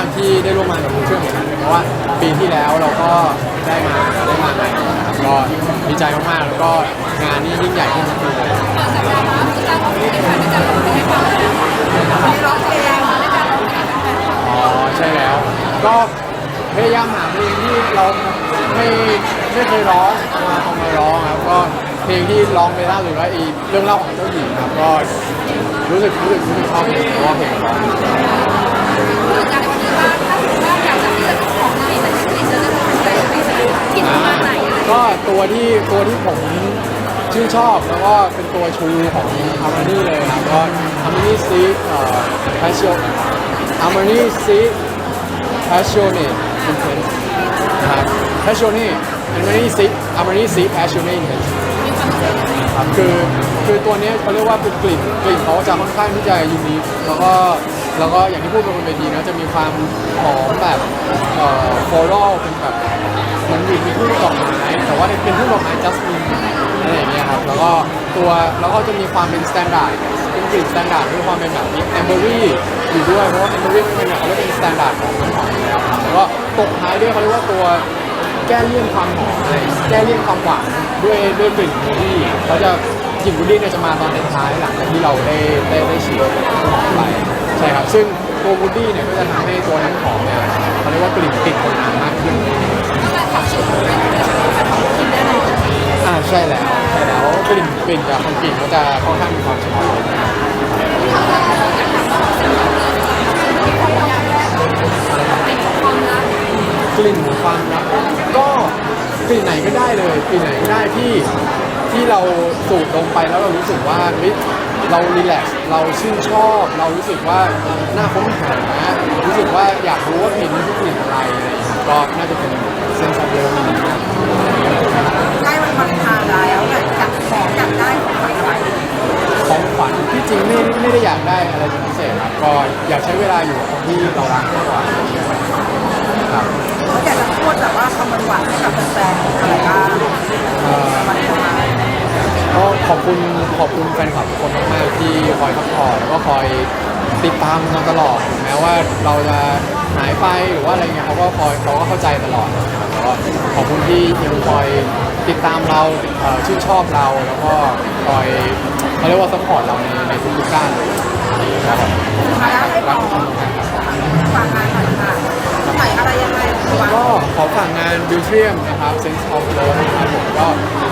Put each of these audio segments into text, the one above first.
ากที่ได้ร่วมงานกับผู้เชื่อเหมือนกันเพราะว่าปีที่แล้วเราก็ได้มาได้มาใหม่นะครับก็ดีใจมากๆแล้วก็งานนี้ยิ่งใหญ่ขึ้นทุกปีเลยก่อนจากเราว่าคือการร้องเพลงในการที่จะร้องเพลงให้ฟังมีร้องเพลงในการร้องเพลงให้แฟนๆอ๋อใช่แล้ว ก็พยายามหาเพลงที่เราไม่ไม่เคยร้องมาเอามาร้องครับก็เพลงที่ร้องไปล่าสุดว่าไอีเรื่องเล่าของเจ้าหญิงครับก็รู้สึกรู้สึกรู้สึกชอบเพลงเพราะว่าเพลงราะอยากจะคิดว่าถ้าสมมติว่าอยากจะที่จะเป็นของที่เป็นที่จะจะเป็นอะไรไม่ใช่คิดประมาณไหนอะไรก็ตัวที่ตัวที่ผมชื่นชอบแล้วก็เป็นตัวชูของอาร์มานี่เลยครับก็อาร์มานี่ซีเอ่อแพชชั่นอาร์มานี่ซีแพชชั่นเนตอินเทนส์นะครับแพชชั่นเนตอาร์มานี่ซีอาร์มานี่ซีแพชชั่นเนตอินเทนส์มีความรู้สึกยังไงครับคือคือตัวเนี้ยเขาเรียกว่าเป็นกลิ่นกลิ่นเขาจะค่อนข้างที่จะยูนิคแล้วก็ แล้วก็อย่างที่พูดไปบนเวทีนะจะมีความหอมแบบเอ่อฟลอรัลเป็นแบบเหมันมีทุ่งดอกไม้แต่ว่าเป็นทุ่งดอกไม้จัสมินอะไรอย่างเงี้ยครับแล้วก็ตัวแล้วก็จะมีความเป็นสแตนดาร์ดเป็นกลิ่นสแตนดาร์ดด้วยความเป็นแบบมีแอมเบอรี่อยู่ด้วยเพราะว่าแอมเบอรี่มันเป็นแบบเขาเรียกเป็นสแตนดาร์ดของน้ำหอมอยู่แล้วครับแล้วก็ตกท้ายด้วยเขาเรียกว่าตัวแก้เลี่ยนความหอมอะไรแก้เลี่ยนความหวานด้วยด้วยกลิ่นวูดดี้เขาจะ กลิ่นวูดดี้เนี่ยจะมาตอนท้ายหลังจากที่เราได้ได้ได้ฉีดหอมไปใช่ครับ ซึ่งตัววูดดี้เนี่ยก็จะทำให้ตัวน้ำหอมเนี่ยเขาเรียกว่ากลิ่นติดทนนานมากขึ้นอ่าใช่แล้วใช่แล้วกลิ่นกลิ่นจากคนกลิ่นก็จะค่อนข้างมีความเฉพาะกลิ่นความรักก็กลิ่นไหนก็ได้เลยกลิ่นไหนก็ได้ที่ ที่เราสูดลงไปแล้วเรารู้สึกว่าเฮ้ยเรารีแลกซ์เราชื่นชอบ เรารู้สึกว่าน่าค้นหารู้สึกว่าอยากรู้ว่าอินนี้คือกลิ่นอะไรอะไรอย่างเงี้ยก็น่าจะเป็นเซนส์ออฟเลิฟใกล้วันวาเลนไทน์แล้วอยากจัดของอยากได้ของขวัญอะไรของขวัญที่จริงไม่ไม่ได้อยากได้อะไรพิเศษครับก็อยากใช้เวลาอยู่กับคนที่เรารักมากกว่าครับเขาอยากจะพูดแบบว่าคำหวานให้กับแฟนๆอะไรบ้าง ก็ขอบคุณขอบคุณแฟนคลับทุกคนมากๆที่คอยซัพพอร์ตแล้วก็คอยติดตามมาตลอดถึงแม้ว่าเราจะหายไปหรือว่าอะไรเงี้ยเขาก็คอยเขาก็เข้าใจตลอดนะครับแล้วก็ขอบคุณที่ยังคอยติดตามเราเอ่อชื่นชอบเราแล้วก็คอยเขาเรียกว่าซัพพอร์ตเราในในทุกๆก้านเลยครับผมมาแล้วให้รักขทุอกคนมากครับ ฝากงานหน่อยค่ะที่ไหนอะไรยังไงวะก็ ขอฝากงาน b u t r i u m นะครับ Sense of Love นะครับผมก็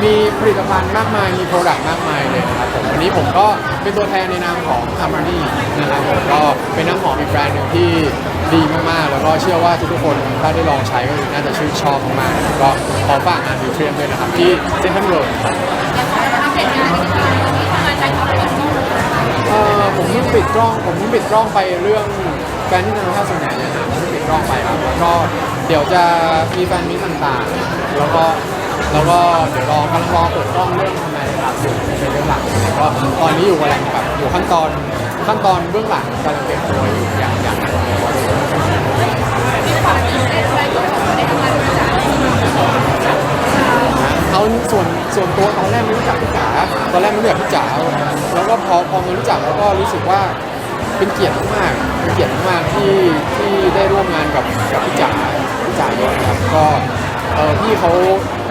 มีผลิตภัณฑ์มากมาย มีโปรดักต์มากมายเลยนะครับผมวันนี้ผมก็เป็นตัวแทนในนามของ Armani นะครับผมก็เป็นน้ำหอมอีกแบรนด์หนึ่งที่ดีมากๆ แล้วก็เชื่อว่าทุกๆคนถ้าได้ลองใช้ก็น่าจะชื่นชอบมากๆก็ขอฝากงาน b u t r i u m ด้วยนะครับ ที่เซ็นทรัลเวิลด์ครับเอ่อผมเพิ่งปิดกล้องผมเพิ่งปิดกล้องไปเรื่องแฟนที่นานาชาติส่วนใหญ่เนี่ยนะผมเพิ่งปิดกล้องไปครับแล้วก็ เดี๋ยวจะมีแฟนมิตต่างๆ แล้วก็แล้วก็เดี๋ยวรอกำลังรอเปิดกล้องเรื่องทำไมครับอยู่เป็นเรื่องหลักแล้วก็ตอนนี้อยู่กำลังแบบอยู่ขั้นตอนขั้นตอนเบื้องหลังกำลังเตรียมตัวอยู่อย่างอย่างมีความตื่นเต้นอะไรที่เราได้ทำงานด้วยกันเอาส่วนส่วนตัวตอนแรกไม่รู้จักพี่จ๋าตอนแรกไม่รู้จักพี่จ๋าแล้วก็พอพอมารู้จักแล้วก็รู้สึกว่าเป็นเกียรติมากเป็นเกียรติมาก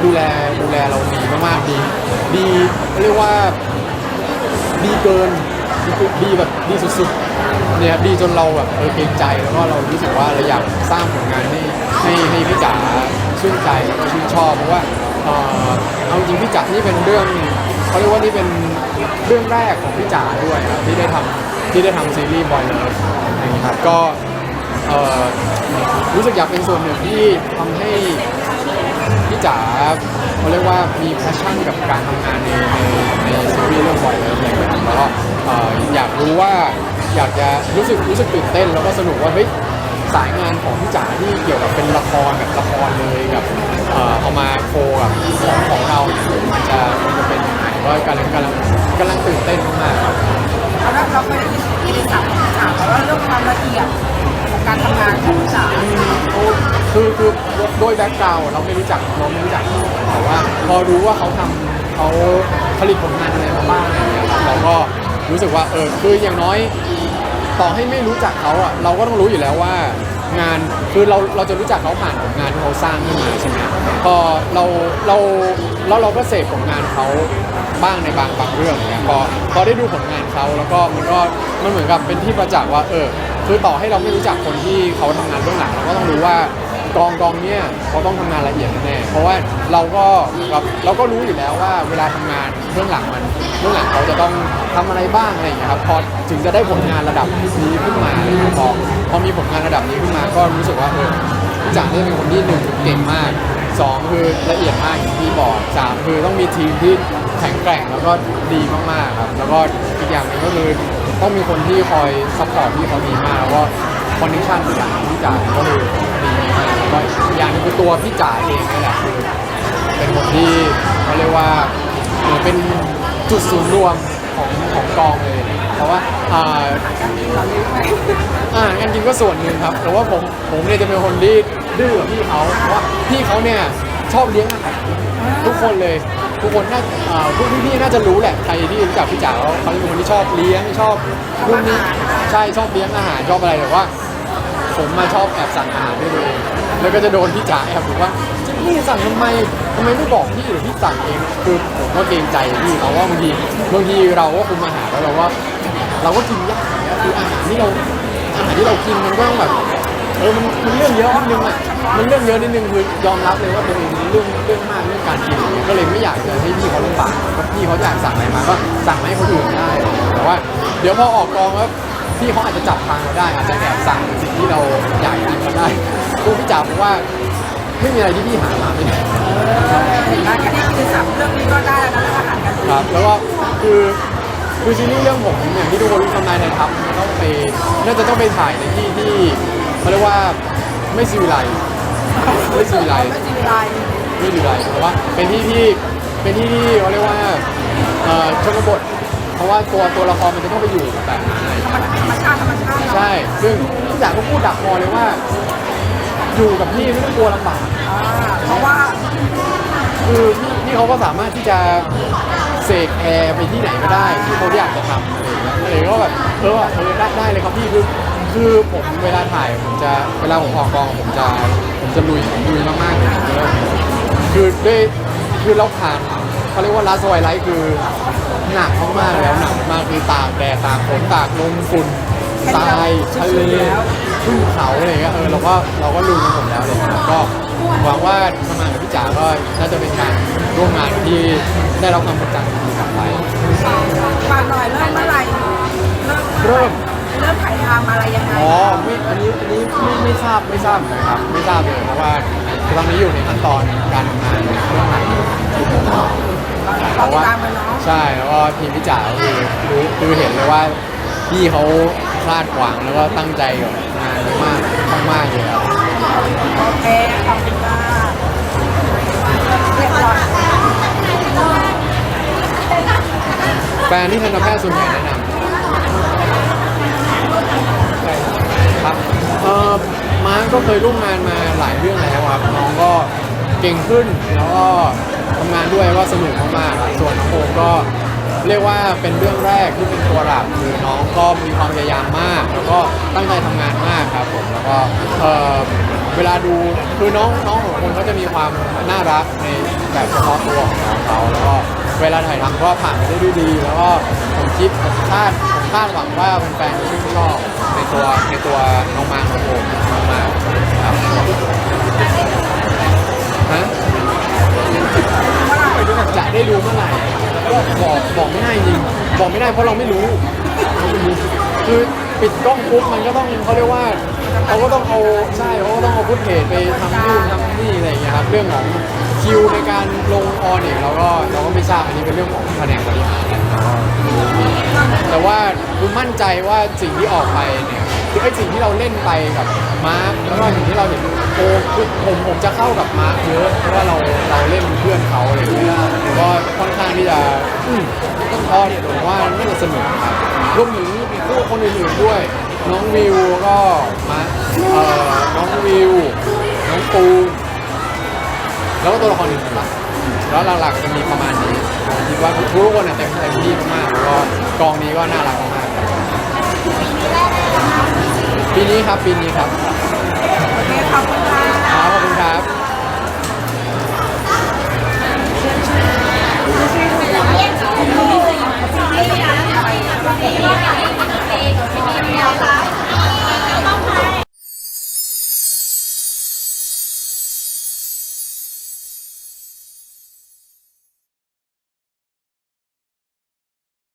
ดูแลดูแลเราดีมากๆดีดีเรียกว่าดีเกินดีแบบดีสุดๆเนี่ยดีจนเราแบบเออเกรงใจแล้วก็เรารู้สึกว่าเราอยากสร้างผลงานให้ให้ให้พี่จ๋าชื่นใจแล้วก็ชื่นชอบเพราะว่าเออเอาจริงพี่จ๋านี่เป็นเรื่องเขาเรียกว่านี่เป็นเรื่องแรกของพี่จ๋าด้วยครับที่ได้ทำที่ได้ทำซีรีส์บอยเลยอย่างนี้ครับก็เออรู้สึกอยากเป็นส่วนหนึ่งที่ทำให้ จ๋าเขาเรียกว่ามีแพชชั่นกับการทำงานในในในซีรีส์เรื่องบอยเลยอะไรอย่างเงี้ยแล้วก็เอ่ออยากรู้ว่าอยากจะรู้สึกรู้สึกตื่นเต้น แล้วก็สนุกว่าเฮ้ยสายงานของพี่จ๋าที่เกี่ยวกับเป็นละครแบบละครเลยกับเอ่อเอามาโคกับของของเราเนี่ยมันจะมันจะเป็นยังไงก็กำลังกำลังกำลังตื่นเต้นมากๆครับแล้วเราเคยได้ยินกิติศัพท์ถามว่าเรื่องความละเอียดของการทำงานของจ๋าคือคือโด้วยแบ็กกราวเราไม่รู้จักเราไม่รู้จักเขาแต่ว่าพอรู้ว่าเขาทำเขาผลิตผลงานอะไรมาบ้างอะไรอย่างเงี้ยครับเราก็รู้สึกว่าเออคืออย่างน้อยต่อให้ไม่รู้จักเขาอะเราก็ต้องรู้อยู่แล้วว่างานคือเราเราจะรู้จักเขาผ่านผลงานที่เขาสร้างขึ้นมาใช่ไหมพอเราเราแล้วเราก็เสพผลงานเขาบ้างในบางบางเรื่องเนี่ยพอพอได้ดูผลงานเขาแล้วก็มันก็มันเหมือนกับเป็นที่ประจักษ์ว่าเออคือต่อให้เราไม่รู้จักคนที่เขาทำงานเบื้องหลังเราก็ต้องรู้ว่า กองกองเนี่ยเขาต้องทำงานละเอียดแน่ๆเพราะว่าเราก็แบบเราก็รู้อยู่แล้วว่าเวลาทำงานเบื้องหลังมันเบื้องหลังเขาจะต้องทำอะไรบ้างอะไรอย่างเงี้ยครับพอถึงจะได้ผลงานระดับนี้ขึ้นมาอะไรอย่างเงี้ยพอพอมีผลงานระดับนี้ขึ้นมา ก็รู้สึกว่าเออพี่จ๋าเนี่ยเป็นคนที่หนึ่งเก่งมากสองคือละเอียดมากอย่างที่บอกสามคือต้องมีทีมที่แข็งแกร่งแล้วก็ดีมากๆครับแล้วก็อีกอย่างหนึงก็คือต้องมีคนที่คอยซัพพอร์ตที่เขาดีมากแล้วก็คอนดิชั่นทุกอย่างของพี่จ๋าก็คือ ก็อย่างนึงคือตัวพี่จ๋าเองนี่แหละคือเป็นคนที่เขาเรียกว่าเหมือนเป็นจุดศูนย์รวมของของกองเลยเพราะว่าอ่าอ่าการกินก็ส่วนหนึ่งครับ แต่ว่าผมผมเนี่ยจะเป็นคนที่ดื้อกับพี่เขาเพราะว่าพี่เขาเนี่ยชอบเลี้ยงอาหารทุกคนเลยทุกคนน่าอ่าพวกพี่ๆน่าจะรู้แหละใครที่รู้จักพี่จ๋าเขาเขาเป็นคนที่ชอบเลี้ยงชอบนู่นนี่ใช่ชอบเลี้ยงอาหารชอบอะไรแต่ว่า ผมมาชอบแอบสั่งอาหารด้วยเองแล้วก็จะโดนพี่จ๋าแอบบอกว่าจิมมี่สั่งทำไมทำไมไม่บอกพี่หรือพี่สั่งเองคือผมก็เกรงใจพี่เขาว่าบางทีบางทีเราก็คุมอาหารแล้วเราว่า เราก็กินยากอยางเงี้ยคืออาหารที่เราอาหารที่เรากินมันก็ต้องแบบเออมันมันเรื่องเยอะนิดนึงอะมันเรื่องเยอะนิดนึงคือยอมรับเลยว่าตัวเองเรื่องเรื่องมากเรื่องการกินก็เลยไม่อยากจะให้พี่เขาลำบากก็พี่เขาอยากสั่งอะไรมาก็สั่งให้คนอื่นได้แต่ว่า เดี๋ยวพอออกกองแล้ว พี่เขาอาจจะจับทางเราได้ อาจจะแอบสั่งสิ่งที่เราอยากกินก็ได้พวกพี่จ๋าบอกว่าไม่มีอะไรที่พี่หามาไม่ได้เห็นไหมแค่นี้คือสามเรื่องนี้ก็ได้แล้วนะเรื่องอาหารกันครับ แล้วก็คือคือซีรีส์เรื่องผมอย่างที่ทุกคนรู้ทำนายในทัพมันต้องไปน่าจะต้องไปถ่ายในที่ที่เขาเรียกว่าไม่ซีวิไลซ์ไม่ซีวิไลซ์ไม่จีไรไม่ซีวิไลซ์แต่ว่าเป็นที่ที่เป็นที่ที่เขาเรียกว่าเอ่อชนบท เพราะว่าตัวตัวละครมันจะต้องไปอยู่แบบนั้นอะไรอย่างเงี้ย ธรรมชาติธรรมชาติเนาะใช่ ซึ่งพี่จ๋าก็พูดดักคอเลยว่า อยู่กับพี่ไม่ต้องกลัวลำบาก อ่าเพราะว่าคือพี่พี่เขาก็สามารถที่จะเสกแอร์ไปที่ไหนก็ได้ที่เขาอยากจะทำอะไรอย่างเงี้ยเลยก็แบบเออว่ะเออได้ได้เลยครับพี่คือคือผมเวลาถ่ายผมจะเวลาผมออกกองผมจะผมจะลุยผมลุยมากๆเลยแล้วคือด้วยคือเราผ่าน เขาเรียกว่าลาสไวไลท์คือหนักมากๆแล้วหนักมากคือตากแดดตากฝนตากลมฝุ่นทรายทะเลขึ้นเขาอะไรอย่างเงี้ยเออเราก็เราก็ลุยมาหมดแล้วเลยครับก็หวังว่าทำงานกับพี่จ๋าก็น่าจะเป็นการร่วมงานที่ได้รับความกดดันดีกลับไปฝากหน่อยเริ่มเมื่อไหร่เริ่มเริ่มเริ่มถ่ายทำอะไรยังไงอ๋อไม่อันนี้อันนี้ไม่ไม่ทราบไม่ทราบเลยครับไม่ทราบเลยเพราะว่าตอนนี้อยู่ในขั้นตอนการทำงานเรื่องหลั งเราติดตามกันเนาะ ใช่แล้วก็ทีมพี่จ๋าก็คือรู้คือเห็นเลยว่าพี่เขาคลาดหวังแล้วก็ตั้งใจกับงานมากมากๆเลยครับโอเคขอบคุณค่ะเรียบร้อยแฟนที่ทันตแพทย์ส่วนใหญ่แนะนำครับเออมาร์กก็เคยร่วมงานมาหลายเรื่องแล้วครับน้องก็เก่งขึ้นแล้วก็ทำงานด้วยก็สนุกมากๆครับส่วนน้องโอมก็เรียกว่าเป็นเรื่องแรกที่เป็นตัวหลักคือน้องก็มีความพยายามมาก แล้วก็ตั้งใจทำงานมากครับผมแล้วก็เออเวลาดูคือน้องน้องของคนเขาจะมีความน่ารักในแบบเฉพาะตัวของน้องเขาแล้วก็เวลาถ่ายทำก็ผ่านไปได้ด้วยดีแล้วก็ผมคิดผมคาดผมคาดหวังว่าแฟนๆจะชื่นชอบในตัวในตัวน้องมาของผมมาก บอกบอกไม่ได้จริงบอกไม่ได้เพราะเราไม่รู้เราไม่รู้ คือปิดกล้องปุ๊บมันก็ต้องเขาเรียกว่าเขาก็ต้องเอาใช่เขาก็ต้องเอาพุทเทจไปทำนู่นทำนี่อะไรอย่างเงี้ยครับเรื่องของคิวในการลงออนเนี่ยเราก็เราก็ไม่ทราบอันนี้เป็นเรื่องของแผนกบริหารแต่ว่าคุณมั่นใจว่าสิ่งที่ออกไปเนี่ย ไอสิ่งที่เราเล่นไปกับมาร์คแล้วก็สิ่งที่เราเห็นโอ้คือผมผมจะเข้ากับมาร์คเยอะเพราะว่าเราเราเล่นเพื่อนเขาอะไรอย่างเงี้ยก็ค่อนข้างที่จะอืมก็ผมว่าน่าจะสนุกครับรวมถึงผู้คนอื่นๆด้วย น้องวิวก็มาเอ่อน้องวิว น้องปูแล้วก็ตัวละครอื่นๆแล้วหลักๆจะมีประมาณนี้ผมคิดว่าทุกคนอะเต็มเต็มที่มากๆแล้วก็กองนี้ก็น่ารักมาก ปีนี้ครับปีนี้ครับ โอเคขอบคุณค่ะ